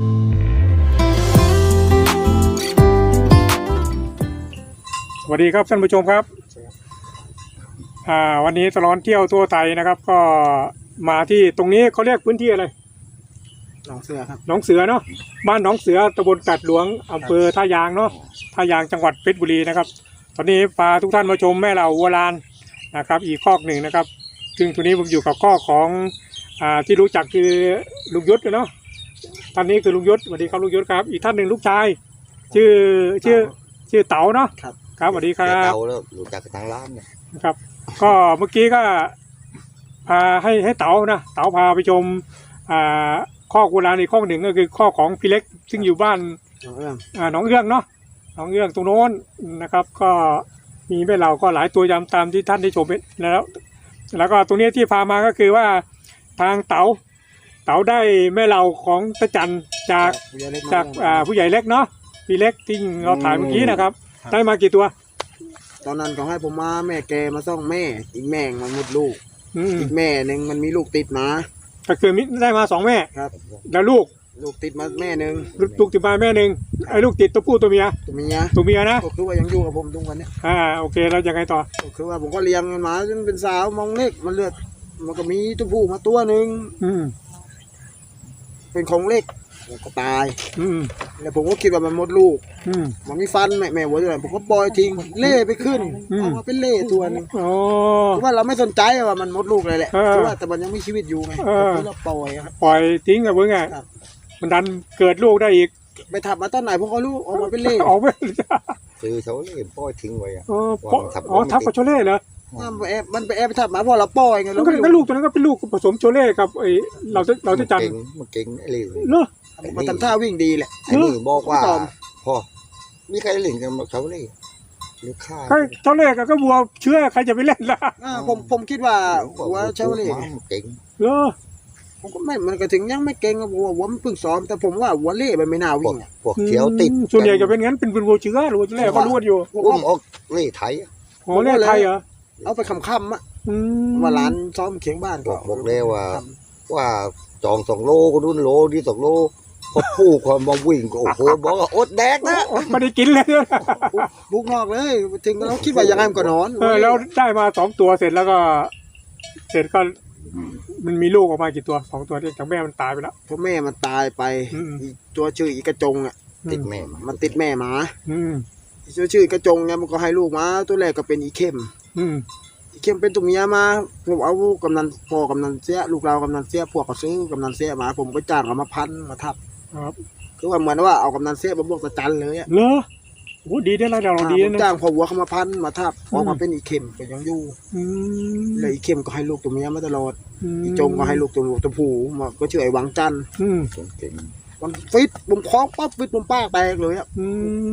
สวัสดีครับท่านผู้ชมครับอ่าวันนี้ตลอดเที่ยวทั่วไทยนะครับ ก็มาที่ตรงนี้เขาเรียกพื้นที่อะไรหนองเสือครับหนองเสือเนาะบ้านหนองเสือตำบลกัดหลวงอำเภอท่ายางเนาะท่ายางจังหวัดเพชรบุรีนะครับ ตอนนี้พาทุกท่านมาชมแม่เหล่าวัวลานนะครับ อีกคอกหนึ่งนะครับ ซึ่งตัวนี้ผมอยู่กับข้อกของอ่าที่รู้จักคือลุงยุทธเนาะ ท่านนี้คือลุงยุทธสวัสดีครับลุงยุทธครับ อีกท่านหนึ่งลูกชาย ชื่อชื่อชื่อเต๋าเนาะครับ ครับสวัสดีครัเดี๋ยวบเตาแล้วรู้จักกับทางร้านเนี่ยนะครับ ก็เมื่อกี้ก็พาให้ให้เต๋านะเต๋าพาไปชมอ่าข้อโบราณอีกข้อหนึ่งก็คือข้อของพี่เล็กซึ่งอยู่บ้านหนองเอื้องอ่าหนองเอื้องเนาะหนองเอื้องตรงโน้นนะครับ ก็มีแม่เราก็หลายตัวยำตามที่ท่านได้ชมไปแล้ว แล้วก็ตรงนี้ที่พามาก็คือว่าทางเต๋าเต๋าได้แม่เราของตะจันจากผู้ใหญ่เล็กจากน้อยอ่าผู้ใหญ่เล็กเนาะพี่เล็กที่เราถ่ายเมื่อกี้นะครับ ได้มากี่ตัวตอนนั้นเขาให้ผมมาแม่แกมาส่องแม่ อีกแม่งมันหมดลูก อืมอีกแม่หนึ่งมันมีลูกติดมาก็คือมิได้มาสองแม่ ครับ แล้วลูกลูกติดมาแม่หนึ่งลูกลูกติดมาแม่หนึ่งไอ้ลูกติดตัวผู้ตัวเมียตัวเมียตัวเมียนะก็คือว่ายังอยู่กับผมทุกวันเนี้ยอ่าโอเคแล้วยังไงต่อก็คือว่าผมก็เลี้ยงมันมาจนเป็นสาวมองเล็กมันเลือด มันก็มีตัวผู้มาตัวหนึ่งอืม เป็นของเล็กมันก็ตายอืมแล้วผมก็คิดว่ามันหมดลูก อืม มันมีฟันแม่แม่หัวด้วยผมก็ปล่อยทิ้งเล่ไปขึ้นอืม เอามาเป็นเล่ตัวหนึงอ๋อคือว่าเราไม่สนใจว่ามันหมดลูกเลยแหละเออคือว่าแต่มันยังมีชีวิตอยู่ไงเออก็คือเราปล่อยครับ ปล่อยทิ้งกับเพิ่งไงครับ มันดันเกิดลูกได้อีกไปทับมาตอนไหนพวกเขารู้ออกมาเป็นเล่ออกไปซื้อเขาเลยป้อยทิ้งไว้อะ อ๋อเพราะอ๋อทับกับโชเล่เหรอ มันไปแอบมันไปแอบไปทับมาเพราะเราปล่อยไงแล้เราวก็ไม่ก็รู้ลูกตัวนั้นก็เป็นลูกผสมโชเล่กับไอ้เราจะเราจะจันมันเก่งมันเก่งไอ้เล่เนอะมันทำท่าวิ่งดีแหละ ไอ้นี่บอกว่าไม่ตอบพ่อมีใครเล่นกันมาเขาเลยหรือฆ่าใครโชเล่กับก็วัวเชื่อใครจะไปเล่นล่ะอ่าผมผมคิดว่าหัวเชาเล่มันเก่งเนอะผมก็ไม่ มันก็ถึงยังไม่เก่งกับหัวหัวมันเพิ่งซ้อม แต่ผมว่าหัวเล่มันไม่น่าพววิ่กงอะพวกเขียวติดอืมส่วนใหญ่จะเป็นงั้นเป็นเป็นวัวเชื้อหรือวัวโชเล่เขารู้กันอยู่ผมอุ้ก็มออกเล่ไทยอะอ๋อเล่ไทยเหรอ เอาไปคำๆอะอืมว่าร้านซ้อมเคียงบ้านบอกบอกเลยว่าว่าจองสองโลก็รุ่นโลที่สองโลพอผู้ความมาวิ่งก็โอ้โหบอกว่าอดแดกนะ ไม่ได้กินเลยนะบุกนอกเลยถึงเราคิดว่ายังไงมันก็นอนเออแล้วได้มาสองตัวเสร็จแล้วก็ เสร็จก็มันมีลูกออกมากี่ตัวสองตัวที่จากแม่มันตายไปแล้ว เพราะแม่มันตายไปอืม อีกตัวชื่ออีกระจงอะติดแม่มามันติดแม่หมาอืม อีกตัวชื่อกระจงเนี่ยมันก็ให้ลูกมาตัวแรกก็เป็นอีเข้ม อืมอีเข้มเป็นตัวเมียมาผมเอากำนันพ่อกำนันเสียลูกเรากำนันเสียพวกเขาซื้อกำนันเสียมา ผมก็จ้างเขามาพันมาทับครับคือว่าเหมือนว่าเอากำนันเสียมาบวกตะจันเลยอะเหรอโอ้ดีได้ไรเราดีผมนะ จ้างพ่อวัวเขามาพันมาทับออกมาอืมเป็นอีเข้มก็ยังอยู่อืมแล้วอีเข้มก็ให้ลูกตัวเมียมาตลอดมอีจงก็ให้ลูกตัวตัวผู้มาก็ชื่อไอ้หวังจันทร์อืมเก่งมันฟิตผมคล้องปั๊บฟิตผมป้าแตกเลยอะอื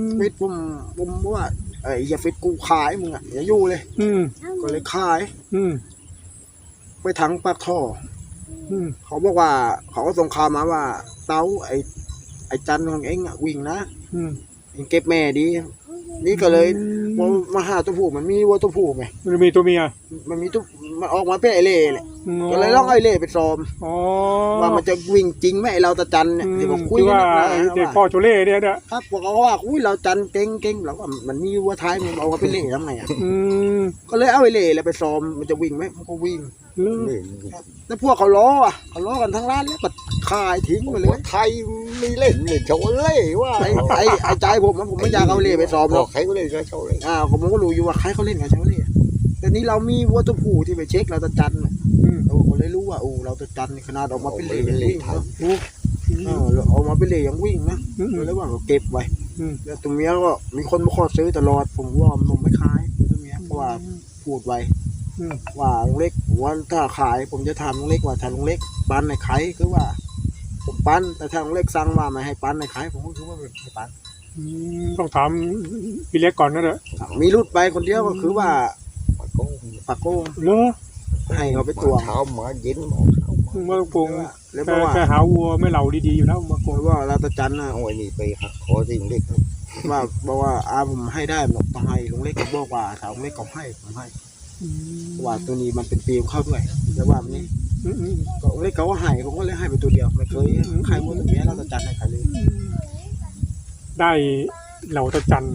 มฟิตผมผมว่า ไอ้เหี้ยฟิตกูขายมึงอะอย่าอยู่เลย อืมก็เลยขาย อืมไปถังปากท่อ อืมเขาบอกว่า เขาก็ส่งข่าวมาว่า เต้าไอ้ไอ้จันของเองอะวิ่งนะอืมเองเก็บแม่ดี นี่ก็เลยพอมาหาตัวผู้มันมีวัวตัวผู้ไงมันมีตัวเมียมันมีตัวมันออกมาเป็นไอเล่แหละมก็เลยลองไอเล่ไปซ้อมอ๋อว่ามันจะวิ่งจริงไหมไอ้เราตะจันเนี่ยอืมที่บอกคุยที่กันว่านักหนาไอ้เด็กว่าพ่อโชเล่เนี่ยเนี่ยครับพวกเขาก็ว่าอุ้ยเราจันเก่งเก่งเราก็มันมีวัวท้ายมันเอามาเป็นเล่ทำไงอะอืมก็เลยเอาไอเล่แล้วไปซ้อมมันจะวิ่งไหมมันก็วิ่งเหรอเล่น แล้วพวกเขาล้ออะเขาล้อกันทั้งร้านแล้วก็ขายทิ้งไปเลยไทยมีเล่นเล่นโชว์เล่ว่าไอ้ไอ้ไอ้ใจผมอะผมไม่อยากเอาเล่ไปซ้อมหบรออกกใครก็เล่นก็โชว์เล่นอ่าผมก็รู้อยู่ว่าใครเขาเล่นกับเชาเล่แต่นี้เรามีวัวตัวผู้ที่ไปเช็คเราตะจันน่ะอืมเราก็เลยรู้ว่าโอ้เราตะจันนี่ขนาดออกมาเป็นเล่ยังวิ่งนะโอ้เออเราออกมาเป็นเล่ยังวิ่งนะอืมอืมเลยว่าเราเก็บไว้อืมแล้วตัวเมียก็มีคนมาขอซื้อตลอดผมว่ามันไม่ขายตัวเมียเพราะว่าพูดไว้อืมว่าลุงเล็ก ว่าถ้าขายผมจะถามลุงเล็กว่าถ้าลุงเล็กปันในขายคือว่า ผมปันแต่ถ้าลุงเล็กสั่งว่าไม่ให้ปันในขายผมก็คือว่าไม่ให้ปันอืมต้องถามพี่เล็กก่อนนะเด้อมีรุดไปคนเดียวก็คือว่ามันก็ปากโก้งเหรอให้เขาไปตวงเช้ามาเย็นมาเช้ามาเมื่อปรุงแล้วเพแค่ราะว่าแค่หาวัวไม่เหล่าดีๆอยู่แล้วมาปรุงเพราะว่าเราตะจันนะเอาไอ้นี่ไปหักคอสิ่งเล็กว่าบอกว่าอาผมให้ได้บอกต้องให้ลุงเล็กก็บอกว่าถ้าลุงเล็กก็ให้ผมให้อืมเพราะ ว่าตัวนี้มันเป็นปีของเขาด้วยแล้วว่ามันนี่อืมอืมก็ลุงเล็กเขาก็ให้ผมก็เลยให้ไปตัวเดียวไม่เคยใครว่าตัวเนี้ยเราตะจันให้ใครเลยได้เหล่าตะจัน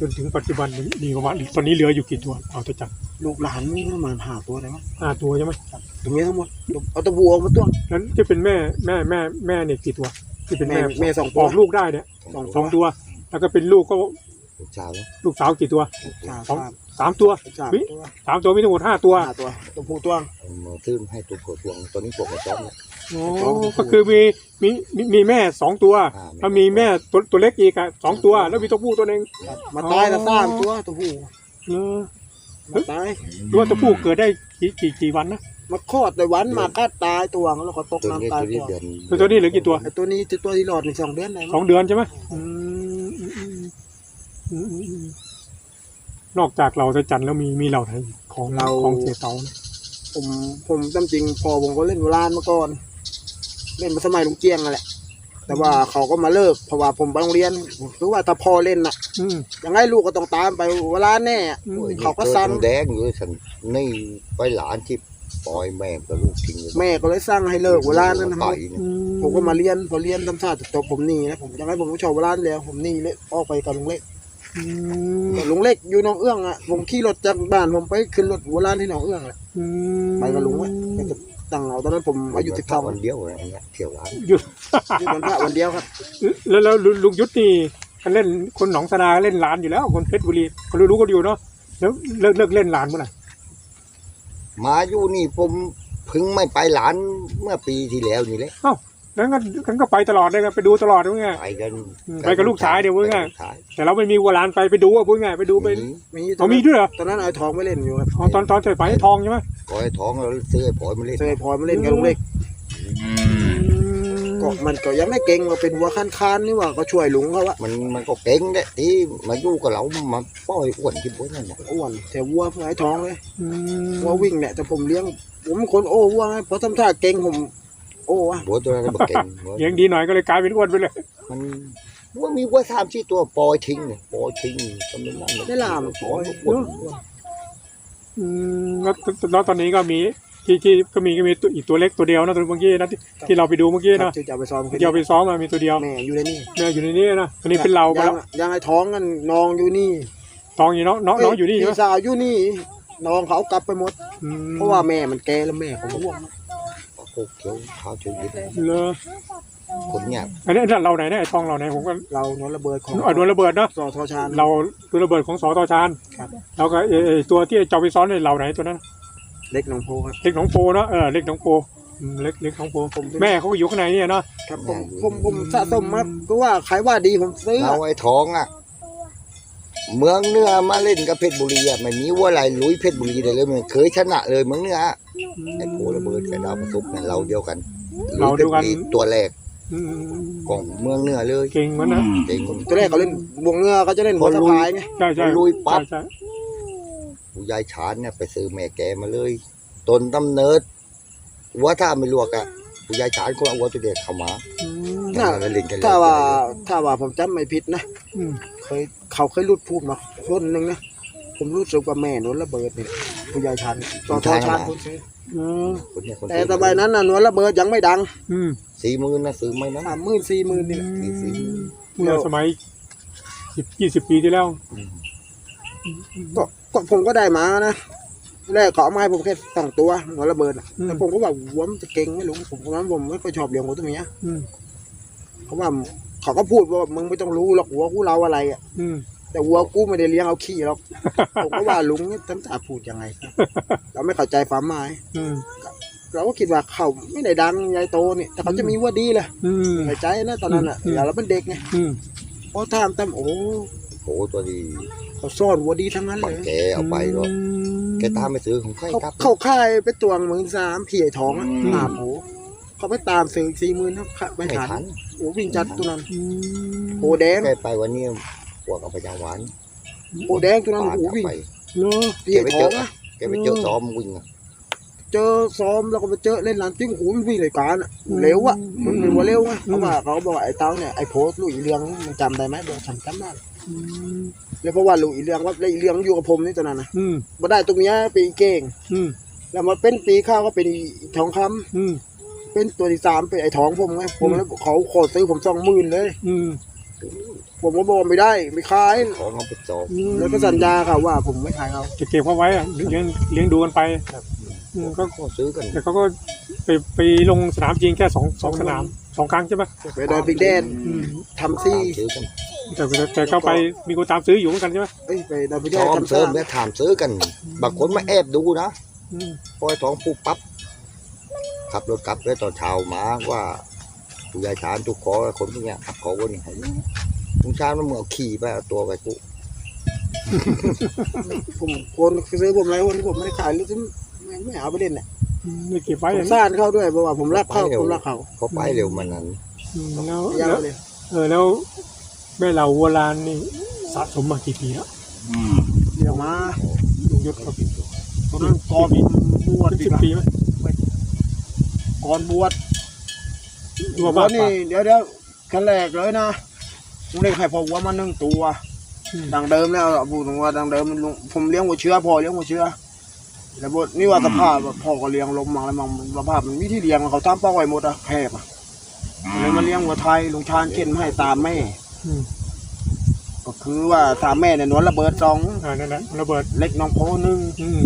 จนถึงปัจจุบันนี้มีประมาณตอนนี้เหลืออยู่กี่ตัวเหล่าตะจันลูกหลานนี่ประมาณห้าตัวได้มั้งห้าตัวใช่ไหมตรงนี้ทั้งหมดเอาตัวบัวออกมาตัวนั้นที่เป็นแม่แม่แม่แม่เนี่ยกี่ตัวที่เป็นแม่แม่แม่สองตัวออกลูกได้เนี่ยสองสองตัว แล้วก็เป็นลูกก็ ลูกสาวนะลูกสาวกี่ตัวสามสองสามตัวสามวิตัวสามตัวมีทั้งหมดห้าตัวห้าตัวตัวผู้ตัวเอามาซื้อให้ตัวผัวทวงตัวนี้ผัวกระจ้องเนี่ยโอ้สองตัวก็คือมีมีมีมีแม่สองตัวอ่าแล้วมีแม่ตัวตัวเล็กอีกอะสองตัว แล้วมีตัวผู้ตัวหนึ่งครับมาตายละสามตัวตัวผู้เออมาตายตัวตัวผู้เกิดได้กี่กี่กี่วันนะมาคลอดในวันมาก็ตายตัวแล้วก็ตกตัวนี้น้ำตายตัวนี้ตัวเดือนตัวตัวนี้เหลือกี่ตัวไอ้ตัวนี้ตัวที่รอดในสองเดือนได้สมั้องงเดือนใช่ไหมอืมอืมอืมอืมอืมอืม นอกจากเราจะจันทร์แล้วมีมีเหล่าไหนอีกของของเสียเตาเนี่ยผมผมตามจริงพอผมก็เล่นโบราณมาก่อน เล่นมาสมัยลุงเจียงนั่นแหละ แต่ว่าเขาก็มาเลิกเพราะว่าผมไปโรงเรียนคือว่าถ้าพ่อเล่นน่ะอืม ยังไงลูกก็ต้องตามไปเวลาแน่อืม เขาก็สั่งแดงอยู่ฉันนี่ไปหลานที่ปล่อยแม่กับลูกทิ้งเลยแม่ก็เลยสั่งให้เลิกเวลานั้นไปนะเนี่ยผมก็มาเรียนพอเรียนทำศาสตร์จบผมหนี่นะผมยังไงผมก็ชอบเวลาแล้ว ผมหนี่เลยออกไปกับลุงเล็ก อืมแต่ลุงเล็กอยู่หน้องเอื้องอะผมขี่รถจากบ้านผมไปขึ้นรถเวลาที่หน้องเอื้องแหละอืมไปกับลุงไว้ไปกับตั้งเอาตอนนั้นผมอายุสิบสองวันเดียวอะไรเงี้ยเที่ยวร้านหยุดอยู่วันพระวันเดียวครับ แล้วแล้วลุงยุทธนี่กันเล่นคนหนองสนาเล่นหลานอยู่แล้ว คนเพชรบุรีคนรู้ๆกันอยู่เนาะแล้วเลิกเลิกเล่นหลานเมื่อไหร่มาอยู่นี่ผมเพิ่งไม่ไปหลานเมื่อปีที่แล้วนี่แหละแล้วก็กันก็ไปตลอดเลยครับไปดูตลอดด้วยไง ไปกันไปกับลูกชายเดี๋ยวเว้ยไง ไปกับลูกชาย แต่เราไม่มีวัวหลานไปไปดูอะพูดง่ายไปดูไปมีมีตอเขานมีนั้นด้วยเหรอตอนนั้นไอ้ทองไม่เล่นอยู่ครับอ๋อตอนตอนใส่ไปทองใช่ไหมปล่อยท้องแล้วซื้อไอ้ปล่อยมาเล่นเซยพลอยมาเล่นกับลุงเล็กก็มันก็ยังไม่เก่งว่าเป็นวัวคันคานๆนี่ว่าก็ช่วยลุงเขาว่ามันมันก็เก่งแหละที่มาอยู่กับเรามาปล่อยอ้วนที่บ้านนั่นน่ะอ้วนแต่วัวไอ้ทองเลย อืมวัววิ่งเนี่ยแต่ผมเลี้ยง ผมเป็นคนโอ้วัวไงเพราะทำท่าเก่งผม โอ้วะบัวตัวนั้นก็บ่เก่งบัวเลี้ยงดีหน่อยก็เลยกลายเป็นอ้วนไปเลย มันว่ามีวัวสามสี่ตัวปล่อยทิ้งเนี่ยปล่อยทิ้งก็ไม่นั่นได้ลามปล่อยอ้วนอืมแล้วแล้วตอนนี้ก็มีที่ที่ก็มีก็มีตัวอีกตัวเล็กตัวเดียวนะตัวเมื่อกี้นะที่ที่เราไปดูเมื่อกี้ครับนะที่จะเอาไปซ้อมที่เราไปซ้อมมามีตัวเดียวแม่อยู่ในนี่แม่อยู่ในนี้นะอันนี้เป็นเราไปยัแล้วงยังไอ้ท้องกันน้องอยู่นี่ทองอยู่น้องน้องน้องอยู่นี่ใช่ไหมพี่สาวอยู่นี่น้องเขาเอากลับไปหมดอืมเพราะว่าแม่มันแก่แล้วแม่ผมห่วงโคก เขียวขาวเขียวยิบเลอคนเนี่ยอันนี้เราไหนเนี่ยไอ้ทองเราไหนผมก็เรานวนระเบิดของเอาโดนระเบิดเนาะสอทอชาญเราตัวระเบิดของสอตอชานครับแล้วก็เออตัวที่เจ้าไปซ้อนในเราไหนตัวนั้นเล็กหนองโพครับเล็กหนองโพเนาะเออเล็กหนองโพเล็กเล็กหนองโพผมแม่เขาก็อยู่ข้างในเนี่ยเนาะครับผมผมผมสะสมมาก็ว่าใครว่าดีผมซื้อเราไอ้ทองอะ เมืองเหนื้อมาเล่นกับเพชรบุรีอะไม่มีวัวอะไรลุยเพชรบุรีได้เลยมันเคยชนะเลยเมืองเหนื้ออะไอ้โพระเบิดกับดาวประทุกเนี่ยเราเดียวกันเราเดียวกันลุพชรบุรีตัวแรกอืมของเมืองเหนื้อเลยเก่งเหมือนนะเก่งตัวแรกเขาเล่นวงเงือเขาจะเล่นหัวสะพายไงใช่ใช่ลุยปั๊บ ใช่ใช่ผู้ยายฉานเนี่ยไปซื้อแม่แกมาเลยต้นตำเนิดวัวถ้าไม่ลวกอะผู้ยายฉานก็เอาวัวตัวเด็กเข้ามาอืมน่า แล้วเล่นกันเลยถ้าว่าถ้าว่าผมจำไม่ผิดนะอืม เคยเขาเคยรุดพูดมาคนหนึ่งนะผมรู้สึกว่าแม่นวลระเบิดเนี่ยผู้ใหญ่ชันตอนทอชันคนซื้อเออคนเนี่ยคนแต่สมัยนั้นน่ะนวลระเบิดยังไม่ดังอืมสี่หมื่นนะซื้อไหมนะสามหมื่นสี่หมื่นนี่แหละเมื่อสมัยสิบยี่สิบปีที่แล้วก็ก็ผมก็ได้มานะแรกเขาเอามาให้ผมแค่สองตัวนวลระเบิดน่ะอืม แต่ผมก็ว่าวัวมันจะเก่งไม่รู้ผมเพราะงั้นผมไม่ค่อยชอบเลี้ยงวัวตัวเนี้ยอืม เพราะว่า เขาก็พูดว่ามึงไม่ต้องรู้หรอกวัวกูเราอะไรอะอืม แต่วัวกูไม่ได้เลี้ยงเอาขี้หรอก ผมก็ว่าลุงนี่ตั้งแต่พูดยังไงครับเราไม่เข้าใจความหมาย อืม เราก็คิดว่าเขาไม่ได้ดังใหญ่โตนี่แต่เขาจะมีวัวดีแหละอืมเข้าใจนะตอนนั้นอะอืมเราเป็นเด็กไงอืมพอถามตั้มโอ้โอ้ตัวดีเขาซ่อนวัวดีทั้งนั้นปัเลนยแกเอาไปก็แกตามไปซื้อของใครเขาครับ เขาค่ายไปตวงหมื่นสามพี่ไอ้ทองอะอืมตามโห เขาไปตามซื้อสี่หมื่นครับไม่ไม่ทัทันนโอ้วิ่งจัดตัวนั้นอืมโอแดงแกไปวันนี้พวกเอาไปยาหวานโอแดงตัวนั้นปาดโอ้เอาวิ่งไปเลอพี่ไอ้ทองอะแกไปเจอซ้อมวิ่งอะเจอซ้อมแล้วก็ไปเจอเล่นลานติ้งโอ้วิ่งเลยการอะเร็วอะมันเป็นวัวเร็วไงเพราะว่าเขาบอกว่าไอ้เต้าเนี่ยไอ้โพสต์ลูกอีเลียงมันจำได้ไหมเดี๋ยวฉันจำได้อืมแล้วเพราะว่าลูกอีเลียงว่าแล้วอีเลียงอยู่กับผมนี่ตอนนั้นนะอืมมาได้ตรงเนี้ยปีเก่ง อืมแล้วมาเป็นปีข้าวก็เป็นอีทองคำ อืม เป็นตัวที่สามเป็นไอ้ทองผมไงผมแล้วเขาขอซื้อผมสองหมื่นเลย อืมผมก็บอกไม่ได้ ไม่ขายของเอาไปสอบแล้วก็สัญญาเขาว่า ผมไม่ขายเขาจะเก็บเขาไว้อะเลี้ยงเลี้ยงดูกันไปอืมก็ก็ซื้อกันแต่เขาก็ไปไปลงสนามจริงแค่สองสองสนามสองครั้งใช่ปะไปดอยพิกแดนอืมทำซี่ซื้อกันแต่แต่แต่เขาไปมีคนตามซื้ออยู่เหมือนกันใช่ปะเอ้ยไปดอยพิกแดท้นองทำเสริซ่ามแล้วถามซื้อกัน บางคนมาแอบดูนะอืมพอยท้องปุ๊บปั๊บ ขับรถกลับแล้วตอนเช้ามาว่าผู้ใหญ่ฐานทุกขอคนพวกเนี้ยขับขอวันนี้ให้ลุงชาติมันเหมือนขี่ไปเอาตัวไปกูผมคนซื้อผมอะไรคนที่ผมไม่ได้ขายหรือที่ไม่ไม่เอาไปเล่นเนี่ยไม่เก็บไว้ผอะมซ่านเข้าด้วยเพราะว่าผมรักเขาผมรักเขาเขาไปเร็วมันนั้นอืมแล้วยาแล้ววเลยเออแล้วแม่เราวัวลานนี่สะสมมากี่ปีแล้วเดี๋ยวมาลุงยศครับตอนนั้นก่อนบวชเป็นสิบปีไหม ก่อนบวชรัวตบ้าอนนนี้เดี๋ยวเดี๋ยวขั้นแรกเลยนะลุงเล็กให้พอวัวมาหนึ่งตัวอืมดังเดิมแล้วพูดถึงว่าดังเดิมลุงผมเลี้ยงหัวเชื้อพอเลี้ยงหัวเชื้อแล้วบทนี่ว่าสภาพแบบพ่อก็เลี้ยงลมมังแล้วมังสภาพมันวิธีเลี้ยงเขาตามเป้าไว้หมดอะแคบอะเลยมาเลี้ยงหัวไทยลุงชาญเข็นมาให้ตามแม่อืมก็คือว่าตามแม่เนี่ยนวลระเบิดสองอ่านั่นแหละระเบิดเล็กน้องโพหนึ่งอืม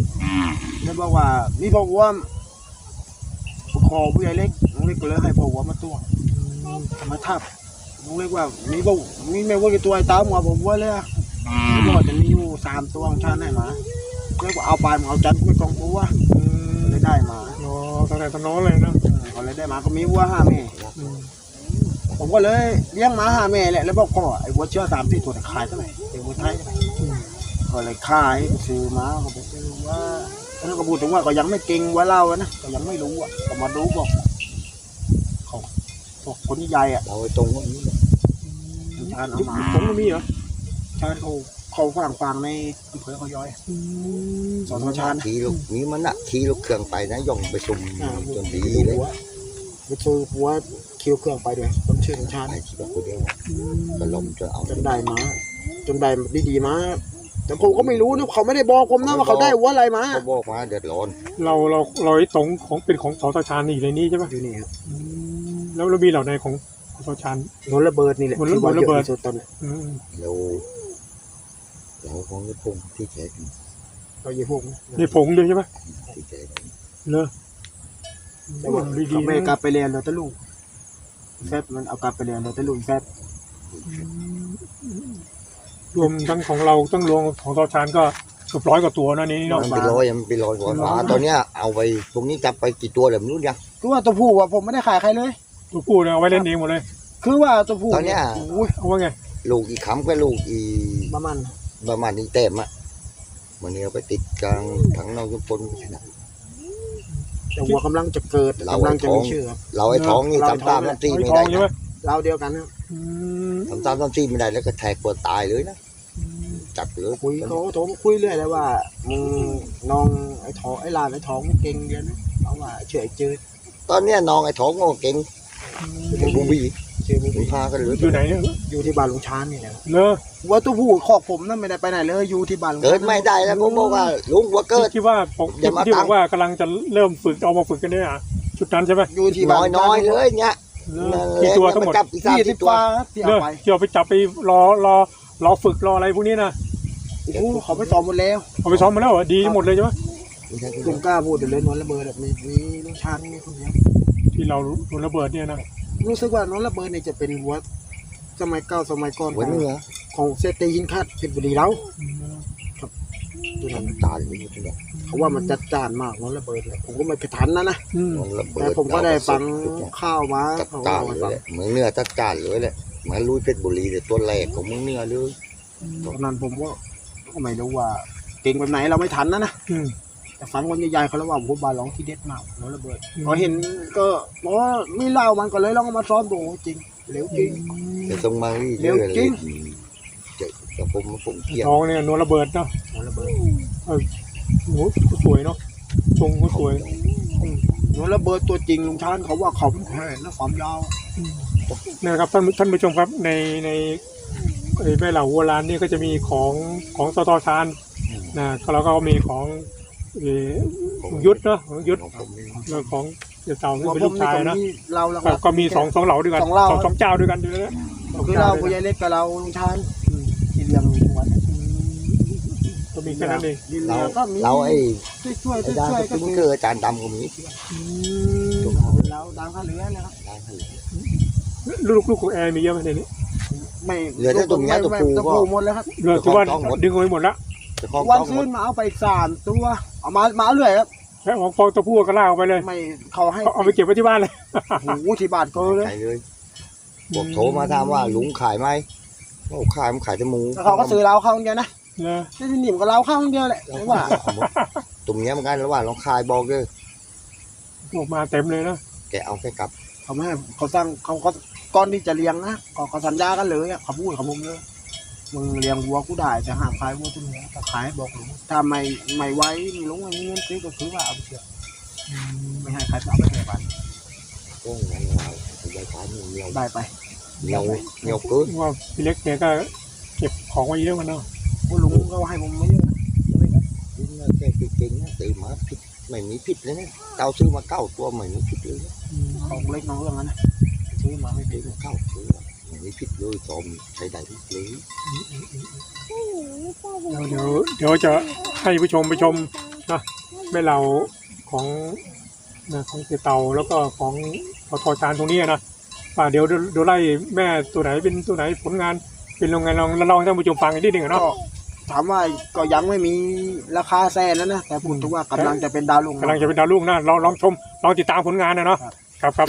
แล้วบอกว่านี่พ่อวัวข อผู้ใหญ่เล็กลุงเล็กก็เลยให้พ่อวัวมาตัวมาทับลุงเล็กว่ามีบ่มีแม่วัวกี่ตัวไอ้ตามหัวผมวัวเลยอะบอกจะมีอยู่สามตัวของชาญให้มาเรียกว่าเอาไปมึงเอาจัดไม่กองตัวอืมเลยได้มาอ๋อตั้งแต่ตอนโน้นเลยนะก็เลยได้มาก็มีวัวห้าแม่อืมผมก็เลยเลี้ยงหมาห้าแม่แหละแล้วบอกพ่อไอ้วัวเชื้อสามสี่ตัวเนี่ยขายเท่าไหร่ไอ้วัวไทยเท่าไหร่อืมก็เลยขายซื้อมาก็ไปซื้อว่า แล้วก็พูดถึงว่าก็ยังไม่เก่งว่าเล่าอะนะก็ยังไม่รู้อะก็มาดูบอกเขาบอกคนใหญ่อะเราไอ้ตรงนี้แหละชาญเอายุคมาผมก็มีเหรอชาญเขาเขาฝรั่งฟางในอำเภอเขาย้อยอืมสอนชาญขี่ลูกนี้มันน่ะขี่ลูกเครื่องไปนะย่องไปซุ่มจนดีดูเลยหัวไปซื้อหัวคิวเครื่องไปด้วยต้นชื่อของชาญไอ้ที่ว่าคนเดียวอืมก็ลมจะเอาจนได้มาจนได้ดีดีๆมา แต่ผมก็ไม่รู้นะเขาไม่ได้บอกผมนะว่าเขาได้หัวอะไรมา เขาบอกมาเดือดร้อน เราเราเราไอ้ตรงของเป็นของสอตชานนี่อยู่ในนี้ใช่ปะอยู่นี่ครับอืมแล้วเรามีเหล่าในของของสอชานนนระเบิดนี่แหละนนระที่ว่าระเบิด ยอะที่สุดตอนนี้อืมเราเราของกระพงที่แท้กันเราอยู่พวกนี้ในผงด้วยใช่ปะที่แท้กันเลอแต่ว่าดีเขาๆไม่นะกลับไปเรียนเลยแต่ลูกแฟบมันเอากลับไปเรียนเลยแต่ลูกแฟบ รวมทั้งของเราทั้งรวมของสอชานก็เกือบร้อยกว่าตัวนะนี่มัเนาะนเป็นร้อยมันเป็นร้อยกว่าฝาตอนเนี้ยเอาไปตรงนี้จับไปกี่ตัวเลยไม่รู้ยังคือว่าตัวผู้อะผมไม่ได้ขายใครเลย ตัวผู้เนี่ยเอาไว้เล่นเองหมดเลยคือว่าตัวผู้ตอนเนี้ย อุ้ยเอาว่าไงลูกอีกคำก็ลูกอีประมาณประมาณนี้เต็มอะวันนี้เอาไปติดกลางถังนองยุพลนะ แต่วัวกำลังจะเกิดเรา กำลังจะท้มีองชื่อครับเราไอ้ท้องนี่เราตามตามท้องน้ำตีไอ้ไม่ทอได้งใช่ไหมนะเราเดียวกันนะอืมตามตามน้ำตีไม่ได้แล้วก็แทกปวดตายเลยนะ จับเลยคุยเขาโทรมาคุยเรื่อยแล้วว่ามึงน้องไอ้ท้องไอ้หลานไอ้ท้องมึงเก่งเรียนนะเอาว่าเฉยจืดตอนเนี้ยน้องไอ้ท้องก็เก่งเก่งบูบีชื่อมึงมันพากันเหลยอยู่ไหนเนี่ยอยู่ที่บ้านลุงชานนี่แหละเลอวัวตัวผู้คอกผมนั่นไม่ได้ไปไหนเลยอยู่ที่บ้านลุงเกิดไม่ได้แล้วผมบอกว่าลุงหัวเกิดที่ว่าผมอย่ามาที่บตั้องกว่ากำลังจะเริ่มฝึกเอามาฝึกกันเนี่ยอะชุดนั้นใช่ไหมอยู่ที่บ้าน้นอยน้อยๆเลยเนี่ยเลอกี่ตัวทั้งหมดจับอีกสามยี่สิสิบบตัวกว่าที่เลเอาอไปที่เอาไปจับไปรอรอรอฝึกรออะไรพวกนี้นะ โอ้โหเขาไปซ้อมหมดแล้วเอาไปซ้อมมาแล้วเหรอดีหมดเลยใช่ไหมลุงกล้าพูดเลยนอนระเบิดแบบมีมีลุงชานมีคนเดียวที่เราโดนระเบิดเนี่ยนะรู้สึกว่าน้องระเบิดเนี่ยจะเป็นหัวสมัยเก่าสมัยก่อนขหัวองเนื้อของเซตีหินคาดเพชรบุรีเราตัวนั้นตายเลยทีเดียวเขาว่ามันจัดจ้านมากน้องระเบิดเนี่ยผมก็ไม่ไปทันนะนะอืมมันระเบิแต่ดผมก็ได้ฟังข้าวมาจัดเขาจ้านเล่าเลให้ฟังยแหละเหมือนเนื้อจัดจ้านเลยแหละเหมือนลุยเพชรบุรีเลยตัวแรกของมึงเนื้อเลยตอนนั้นผมก็ ก็ไม่รู้ว่าเก่งแบบไหนเราไม่ทันนะนะอืม แต่ฟังคนใหญ่ๆเขาเล่าว่าผมบาร้องที่เด็ดมากน้องระเบิดอืม พอเห็นก็บอกว่าไม่เล่ามันก็เลยลองเอามาซ้อมดูจริงเหลวจริงแต่ตรงมาที่เร็วเลยจริงเจะจะผมผมเกลียดน้องเนี่ยโดนระเบิดเนาะน้องระเบิดโอ้โหสวยเนาะทรงก็สวย น้องระเบิดตัวจริงลุงชานเขาว่าเขาเป็นแค่นะความยาวเนี่ยนะครับท่านท่านผู้ชมครับในในไอ้ แม่เหล่าวัวลานนี่ก็จะมีของของสตชานนะแล้วก็มีของเอ่อยุทธเนาะของยุทธของผมนี่แล้วของเจ้าเต่าซึ่งว่าเป็นผลูมกนี่ชายก็นะมีเราแล้วก็ก็มีสองสองเหล่าด้วยกันสองเหล่าสองสองเจ้าด้วยกันด้วยนะคือเราผู้ใหญ่เล็กกับเราลุงชานที่เลี้ยงทุกวันก็มีแค่นั้นเองดินเราเลี้ยงก็มีเราไอ้ช่วยช่วยไอ้ดานช่วยสก็ปริงคือเกอร์อาจารย์ดำก็มีเราดังข้าเรือนะครับดานเหลือลูกลูกของแอร์มีเยอะไหมในนี้ ไม่เหลือแต่ตัวเมียตัวผู้ตัวก็ผู้หมดแล้วครับเรือที่ว่าต้องหมดดึงเอาไปหมดละแต่ของวันต้องหมซื้ดนมาเอาไปอีกสามตัว เอามามาเอาเรื่อยครับแล้วของฟองตัวผู้ก็ล่ากออกไปเลย ไม่เขาให้เอาเอาไปเก็บไว้ที่บ้านเลย โอ้โหที่บาทก็เลย ขายเลยบอกโทรมาถามว่าลุงขายไหมโอ้ขายมันขายแต่หมูแล้วเขาก็ซื้อเราเข้าคนเดียวนะนะที่หนิมกับเราเข้าคนเดียวแหละไม่ว่าตัวเมียเหมือนกันแล้วว่าลองขายบอกเลยออกมาเต็มเลยนะแกเอาแค่กลับเขาไม่ให้เขาสร้างเขาก็ ก้อนที่จะเลี้ยงนะเขาเขาสัญญากันเลยอะเขาพูดกับผมเลยมึงเลี้ยงวัวกูได้แต่ห้ามขายวัวตัวเนี้ยถ้าขายบอกหลวงถ้าไม่ไม่ไว้มีลุงไม่มีเงินซื้อก็คือว่าเอาไปเถอะไม่ให้ใครเอาไปเลยบ้านโอ้ยงั้นเรายายขายเหนียวได้ไปเหนียวเหนียวเกินว่าพี่เล็กเนี่ยก็เก็บของไว้เยอะมันเนาะโอ้ลุงก็ให้ผมไม่เยอะนะลุงน่ะแกเก่งๆนะซื้อมาผิดไม่มีผิดเลยนะเราซื้อมาเก้าตัวไม่มีผิดเลยนะของเล็กน้องเรื่องนั้น นะซื้อมาไม่ซื้ดีอมาเก้าตัวไม่มีผิดเลยจอมใช้ได้ทุกเลยเดี๋ยวเดี๋ยวเดี๋ยวจะให้ผู้ชมไปชมนะแม่เหล่าของนะของเสยเตาแล้วก็ของพอทอจานตรงนี้นะว่าเดี๋ยวเดี๋ยวเดี๋ยวไล่แม่ตัวไหนเป็นตัวไหนผลงาน เป็นโรงงานลองลองให้ท่านผู้ชมฟังอีกนิดหนึ่งก็เนาะถามว่าก็ยังไม่มีราคาแสนแล้วนะแต่พูดถึงว่ากำลังจะเป็นดาวลุงกำลังจะเป็นดาวรุ่งนะลองลองชมลองติดตามผลงานนะเนาะครับครับ